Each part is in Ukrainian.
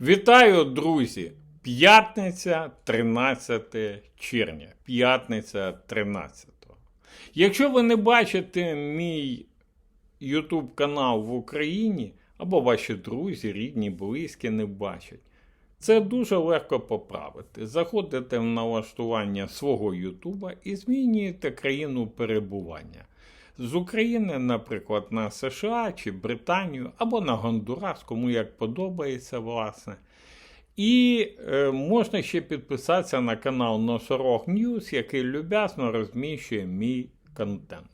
Вітаю, друзі! П'ятниця 13 червня. П'ятниця 13. Якщо ви не бачите мій YouTube канал в Україні, або ваші друзі, рідні, близькі не бачать, це дуже легко поправити. Заходите в налаштування свого Ютуба і змінюєте країну перебування. З України, наприклад, на США чи Британію, або на Гондурас, кому як подобається, власне. І е, можна ще підписатися на канал Носорог News, який люб'язно розміщує мій контент.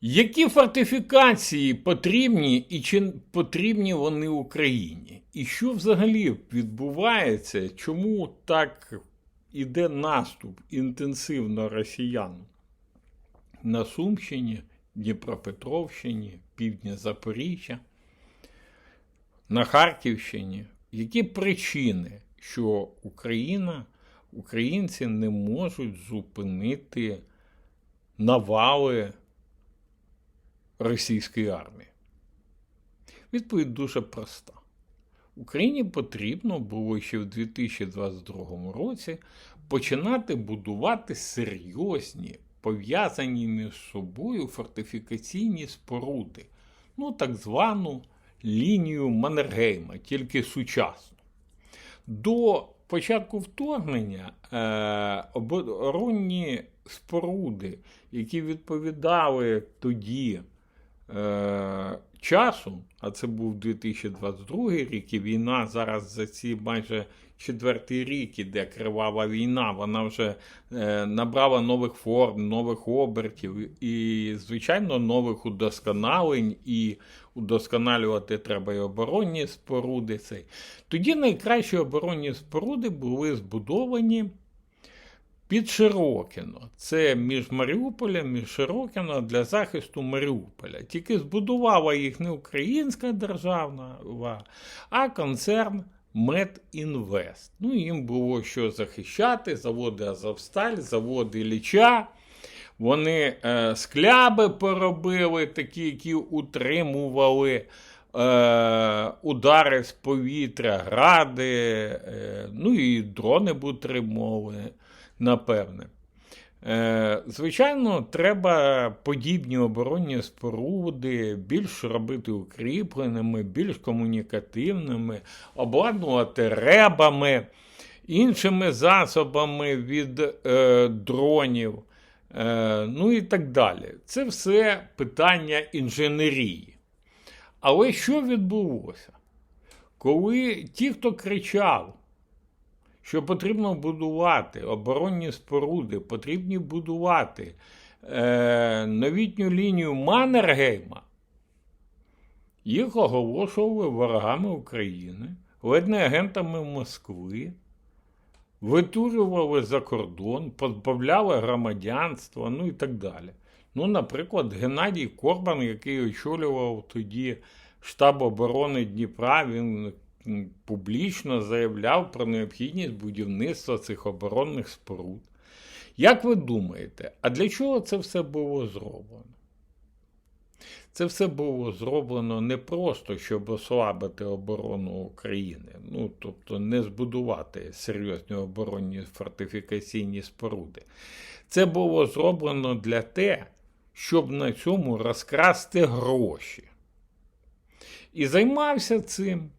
Які фортифікації потрібні і чи потрібні вони Україні? І що взагалі відбувається? Чому так іде наступ інтенсивно росіян на Сумщині, Дніпропетровщині, півдня Запоріжжя, на Харківщині? Які причини, що Україна, українці не можуть зупинити навали російської армії? Відповідь дуже проста. Україні потрібно було ще в 2022 році починати будувати серйозні, пов'язані між собою фортифікаційні споруди, ну так звану лінію Маннергейма, тільки сучасну. До початку вторгнення е, оборонні споруди, які відповідали тоді е, часу, а це був 2022 рік, і війна зараз за ці майже четвертий рік іде кривава війна, вона вже е, набрала нових форм, нових обертів і, звичайно, нових удосконалень, і удосконалювати треба і оборонні споруди. Цей. Тоді найкращі оборонні споруди були збудовані. Під Широкіно. Це між Маріуполем і Широкіно для захисту Маріуполя. Тільки збудувала їх не українська державна, а концерн Медінвест. Ну, їм було що захищати, заводи Азовсталь, заводи Ліча. Вони е, скляби поробили, такі, які утримували е, удари з повітря, гради, е, ну і дрони б утримували напевне. Е, Звичайно, треба подібні оборонні споруди більш робити укріпленими, більш комунікативними, обладнувати ребами, іншими засобами від е, дронів, е, ну і так далі. Це все питання інженерії. Але що відбулося? Коли ті, хто кричав, що потрібно будувати? Оборонні споруди, потрібні будувати. Е, новітню лінію Маннергейма, їх оголошували ворогами України, ледь не агентами Москви, витурювали за кордон, позбавляли громадянства, ну і так далі. Ну, наприклад, Геннадій Корбан, який очолював тоді штаб оборони Дніпра, він публічно заявляв про необхідність будівництва цих оборонних споруд. Як ви думаєте, а для чого це все було зроблено? Це все було зроблено не просто, щоб ослабити оборону України, ну тобто не збудувати серйозні оборонні фортифікаційні споруди. Це було зроблено для те, щоб на цьому розкрасти гроші. І займався цим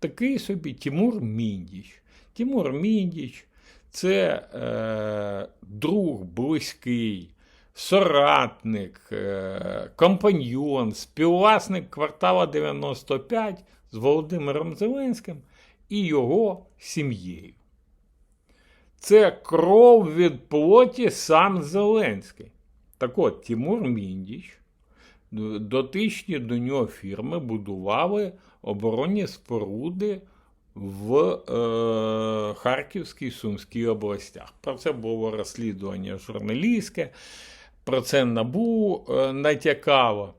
такий собі Тимур Міндіч. Тимур Міндіч це е, друг близький, соратник, е, компаньйон, співвласник квартала 95 з Володимиром Зеленським і його сім'єю. Це кров від плоті сам Зеленський. Так от, Тимур Міндіч, дотичні до нього фірми будували оборонні споруди в е, Харківській Сумській областях. Про це було розслідування журналістське, про це набу е, натякало.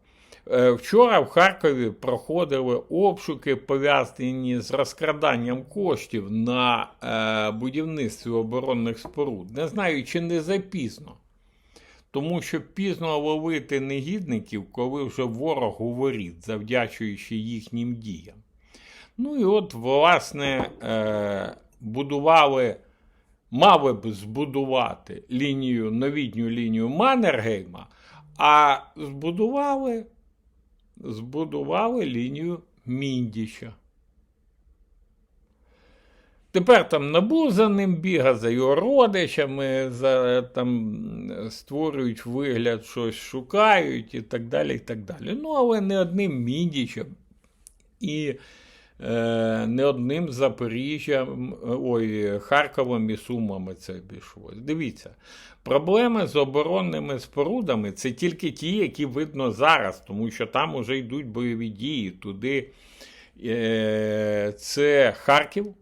Е, вчора в Харкові проходили обшуки, пов'язані з розкраданням коштів на е, будівництві оборонних споруд. Не знаю, чи не запізно. Тому що пізно ловити негідників, коли вже ворог у воріт, завдячуючи їхнім діям. Ну і от, власне, е, будували, мали б збудувати лінію, новітню лінію Маннергейма, а збудували, збудували лінію Міндіча. Тепер там набу за ним біга, за його родичами, за, там, створюють вигляд, щось шукають і так далі. і так далі. Ну, але не одним Міндічем і е, не одним Запоріжжям, ой, Харковом і Сумами це обійшлось. Дивіться, проблеми з оборонними спорудами це тільки ті, які видно зараз, тому що там уже йдуть бойові дії. Туди е, це Харків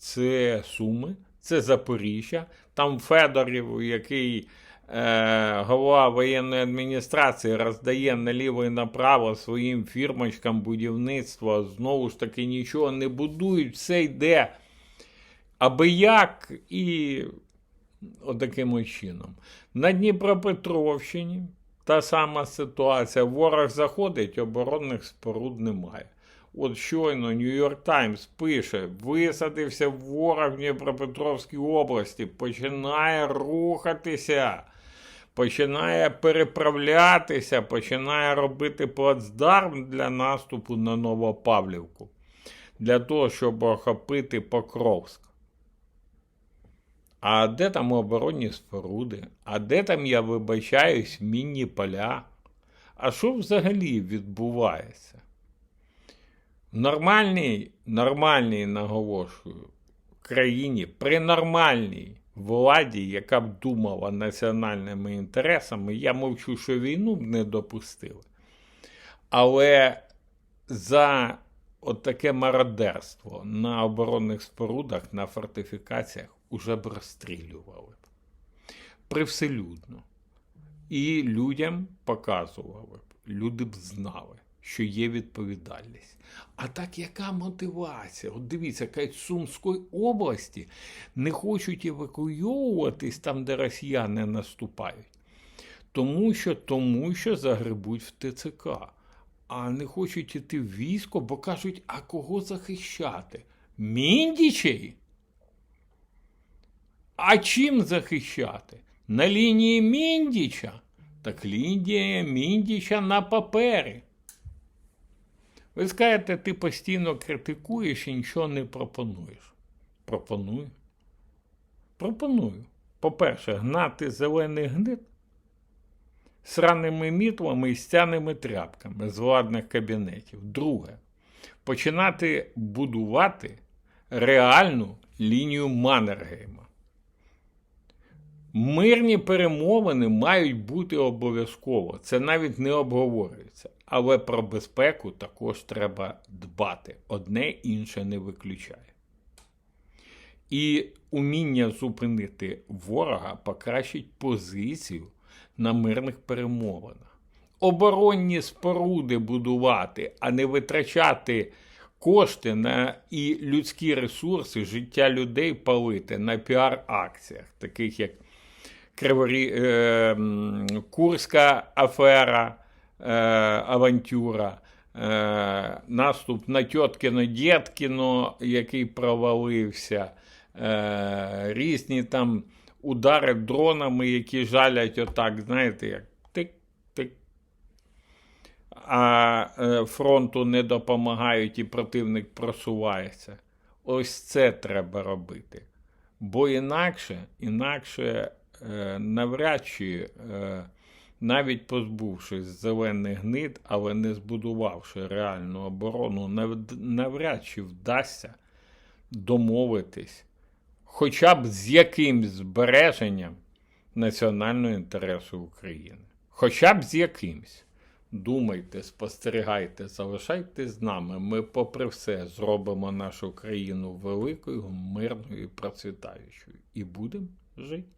це Суми, це Запоріжжя. Там Федорів, який е, голова воєнної адміністрації, роздає наліво і направо своїм фірмочкам будівництва. Знову ж таки, нічого не будують, все йде аби як і отаким от чином. На Дніпропетровщині та сама ситуація. Ворог заходить, оборонних споруд немає. От щойно Нью-Йорк Таймс пише: висадився ворог в Дніпропетровській області, починає рухатися, починає переправлятися, починає робити плацдарм для наступу на Новопавлівку, для того, щоб охопити Покровськ. А де там оборонні споруди? А де там, я вибачаюсь, мінні поля? А що взагалі відбувається? Нормальній, нормальній, наголошую, країні, при нормальній владі, яка б думала національними інтересами, я мовчу, що війну б не допустили. Але за от таке мародерство на оборонних спорудах, на фортифікаціях уже б розстрілювали. Привселюдно. І людям показували б, люди б знали що є відповідальність. А так яка мотивація? От дивіться, кажуть, Сумської області не хочуть евакуйовуватись там, де росіяни наступають. Тому що тому що загребуть в ТЦК. А не хочуть іти в військо, бо кажуть, а кого захищати? Міндічей? А чим захищати? На лінії Міндіча? Так лінія Міндіча на папері. Ви скажете, ти постійно критикуєш і нічого не пропонуєш. Пропоную. Пропоную. По-перше, гнати зелений гнит сраними мітлами і стяними тряпками з владних кабінетів. Друге, починати будувати реальну лінію Маннергейма. Мирні перемовини мають бути обов'язково. Це навіть не обговорюється. Але про безпеку також треба дбати. Одне інше не виключає. І уміння зупинити ворога покращить позицію на мирних перемовинах. Оборонні споруди будувати, а не витрачати кошти на і людські ресурси, життя людей палити на піар-акціях, таких як Криворі... е... Курська афера. Е, авантюра, е, наступ на Тьоткіно Дєткіно, який провалився, різні там удари дронами, які жалять отак, знаєте, як тик-тик. А фронту не допомагають і противник просувається. Ось це треба робити. Бо інакше, інакше навряд чи навіть позбувшись зелених гнид, але не збудувавши реальну оборону, навряд чи вдасться домовитись хоча б з якимсь збереженням національного інтересу України. Хоча б з якимсь. Думайте, спостерігайте, залишайтесь з нами. Ми, попри все, зробимо нашу країну великою, мирною і процвітаючою. І будемо жити.